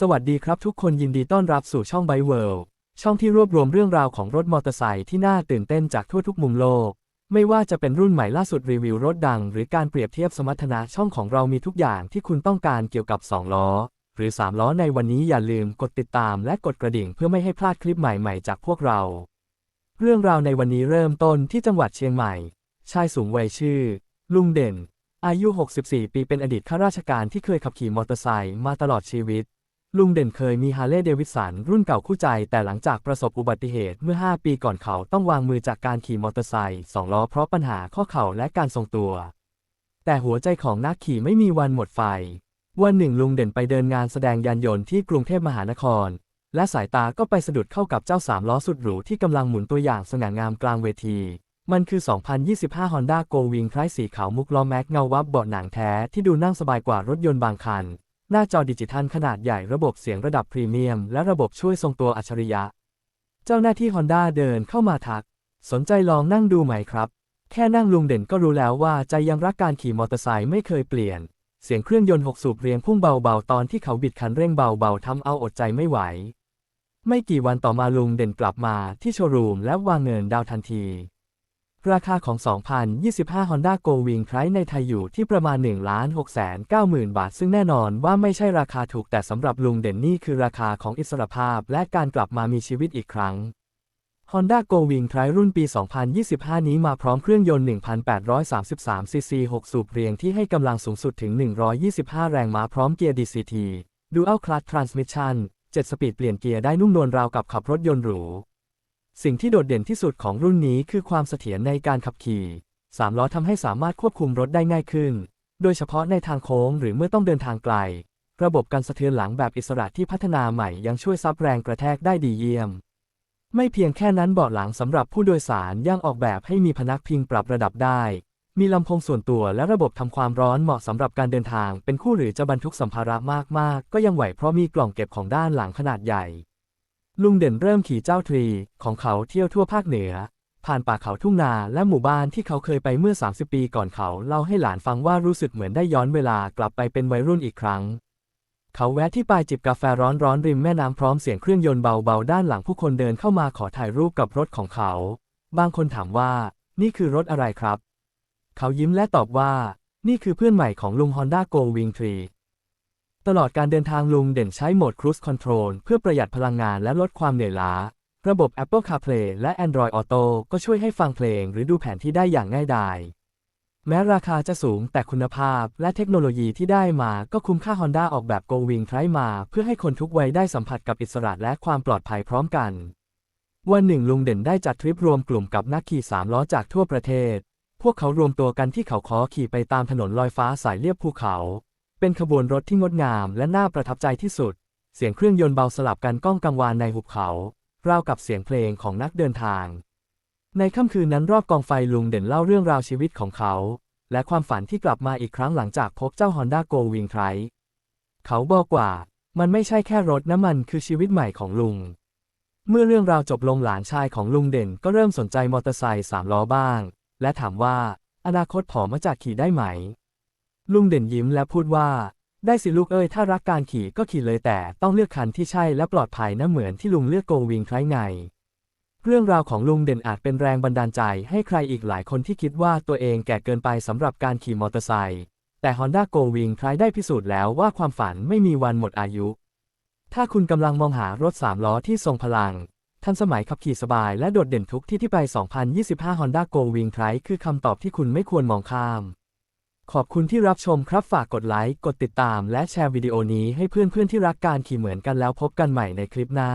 สวัสดีครับทุกคนยินดีต้อนรับสู่ช่องไบเวิลด์ช่องที่รวบรวมเรื่องราวของรถมอเตอร์ไซค์ที่น่าตื่นเต้นจากทั่วทุกมุมโลก ไม่ว่าจะเป็นรุ่นใหม่ล่าสุดรีวิวรถดัง หรือการเปรียบเทียบสมรรถนะช่องของเรามีทุกอย่างที่คุณต้องการเกี่ยวกับ 2 ล้อ หรือ 3 ล้อในวันนี้อย่าลืมกดติดตามและกดกระดิ่งเพื่อไม่ให้พลาดคลิปใหม่ๆ จากพวกเรา เรื่องราวในวันนี้เริ่มต้นที่จังหวัดเชียงใหม่ ชายสูงวัยชื่อ ลุงเด่น อายุ 64 ปีเป็นอดีตข้าราชการที่เคยขับขี่มอเตอร์ไซค์มาตลอดชีวิต ลุงเด่นเคยมีฮาร์เลย์เดวิสันรุ่นเก่าคู่ใจ แต่หลังจากประสบอุบัติเหตุเมื่อ 5 ปีก่อนเขาต้องวางมือจากการขี่มอเตอร์ไซค์สองล้อเพราะปัญหาข้อเข่าและการทรงตัว แต่หัวใจของนักขี่ไม่มีวันหมดไฟ วันหนึ่งลุงเด่นไปเดินงานแสดงยานยนต์ที่กรุงเทพมหานคร และสายตาก็ไปสะดุดเข้ากับเจ้าสามล้อสุดหรูที่กำลังหมุนตัวอย่างสง่างามกลางเวที มันคือ 2025 Honda Go Wing ไพรสีขาวมุกล้อแม็กเงาวับเบาะหนังแท้ที่ดูนั่งสบายกว่ารถยนต์บางคัน หน้าจอดิจิทัลขนาดใหญ่ระบบเสียงระดับพรีเมียม และระบบช่วยทรงตัวอัจฉริยะ เจ้าหน้าที่ Honda เดินเข้ามาทัก สนใจลองนั่งดูไหมครับ แค่นั่งลุงเด่นก็รู้แล้วว่าใจยังรักการขี่มอเตอร์ไซค์ไม่เคยเปลี่ยน เสียงเครื่องยนต์หกสูบเรียงพุ่งเบาๆ ตอนที่เขาบิดคันเร่งเบาๆทำเอาอดใจไม่ไหว ไม่กี่วันต่อมาลุงเด่นกลับมาที่โชว์รูมและวางเงินดาวน์ทันที ราคาของ 2025 Honda Go Wing ไพรในไทยอยู่ที่ประมาณ 1 6 9 0 0 0 0 บาท ซึ่งแน่นอนว่าไม่ใช่ราคาถูกแต่สำหรับลุงเด่นนี่คือราคาของอิสรภาพและการกลับมามีชีวิตอีกครั้ง Honda Go Wing ไพรรุ่นปี 2025 นี้มาพร้อมเครื่องยนต์ 1,833 ซีซี 6 สูบเรียงที่ให้กำลังสูงสุดถึง 125 แรงม้าพร้อมเกียร์ DCT Dual Clutch Transmission 7 สปีดเปลี่ยนเกียร์ได้นุ่มนวลราวกับขับรถยนต์หรู สิ่งที่โดดเด่นที่สุดของรุ่นนี้คือความเสถียรในการขับขี่สามล้อทำให้สามารถควบคุมรถได้ง่ายขึ้น โดยเฉพาะในทางโค้งหรือเมื่อต้องเดินทางไกล ระบบการสะเทือนหลังแบบอิสระที่พัฒนาใหม่ยังช่วยซับแรงกระแทกได้ดีเยี่ยม ไม่เพียงแค่นั้นเบาะหลังสำหรับผู้โดยสารยังออกแบบให้มีพนักพิงปรับระดับได้ มีลำโพงส่วนตัวและระบบทำความร้อนเหมาะสำหรับการเดินทาง เป็นคู่หรือจะบรรทุกสัมภาระมากๆ ก็ยังไหวเพราะมีกล่องเก็บของด้านหลังขนาดใหญ่ ลุงเด่นเริ่มขี่เจ้าทรีของเขาเที่ยวทั่วภาคเหนือ ผ่านป่าเขาทุ่งนาและหมู่บ้านที่เขาเคยไปเมื่อ 30 ปีก่อนเขาเล่าให้หลานฟังว่ารู้สึกเหมือนได้ย้อนเวลากลับไปเป็นวัยรุ่นอีกครั้ง เขาแวะที่ปลายจิบกาแฟร้อนๆริมแม่น้ำพร้อมเสียงเครื่องยนต์เบาๆด้านหลังผู้คนเดินเข้ามาขอถ่ายรูปกับรถของเขา บางคนถามว่า นี่คือรถอะไรครับ เขายิ้มและตอบว่า นี่คือเพื่อนใหม่ของลุง Honda Go Wing 3 ตลอดการเดินทางลุงเด่นใช้โหมด Cruise Control เพื่อประหยัดพลังงานและลดความเหนื่อยล้า ระบบ Apple CarPlay และ Android Auto ก็ช่วยให้ฟังเพลงหรือดูแผนที่ได้อย่างง่ายดาย แม้ราคาจะสูงแต่คุณภาพและเทคโนโลยีที่ได้มาก็คุ้มค่า Honda ออกแบบ Go Wing ไทรมา เพื่อให้คนทุกวัยได้สัมผัสกับอิสระและความปลอดภัยพร้อมกัน วันหนึ่งลุงเด่นได้จัดทริปรวมกลุ่มกับนักขี่สามล้อจากทั่วประเทศ พวกเขารวมตัวกันที่เขาคอขี่ไปตามถนนลอยฟ้าสายเลียบภูเขา เป็นขบวนรถที่งดงามและน่าประทับใจที่สุด เสียงเครื่องยนต์เบาสลับกันก้องกังวานในหุบเขา ราวกับเสียงเพลงของนักเดินทาง ในค่ำคืนนั้นรอบกองไฟลุงเด่นเล่าเรื่องราวชีวิตของเขา และความฝันที่กลับมาอีกครั้งหลังจากพบเจ้า Honda Go Wing ไทรเขาบอกว่า มันไม่ใช่แค่รถนะมันคือชีวิตใหม่ของลุง เมื่อเรื่องราวจบลงหลานชายของลุงเด่นก็เริ่มสนใจมอเตอร์ไซค์สามล้อบ้าง และถามว่า อนาคตผอมาจากขี่ได้ไหม ลุงเด่นยิ้มและพูดว่า ได้สิลูกเอ้ยถ้ารักการขี่ก็ขี่เลยแต่ต้องเลือกคันที่ใช่และปลอดภัยนะเหมือนที่ลุงเลือกโกวิงไทรไง เรื่องราวของลุงเด่นอาจเป็นแรงบันดาลใจให้ใครอีกหลายคนที่คิดว่าตัวเองแก่เกินไปสำหรับการขี่มอเตอร์ไซค์แต่ Honda Go Wing ไทรได้พิสูจน์แล้วว่าความฝันไม่มีวันหมดอายุ ถ้าคุณกำลังมองหารถ 3 ล้อที่ทรงพลัง ทันสมัยขับขี่สบายและโดดเด่นทุกที่ที่ไป 2025 Honda Go Wing ไทรคือคำตอบที่คุณไม่ควรมองข้าม ขอบคุณที่รับชมครับฝากกดไลค์ กดติดตาม และแชร์วิดีโอนี้ให้เพื่อนๆที่รักการขี่เหมือนกันแล้วพบกันใหม่ในคลิปหน้า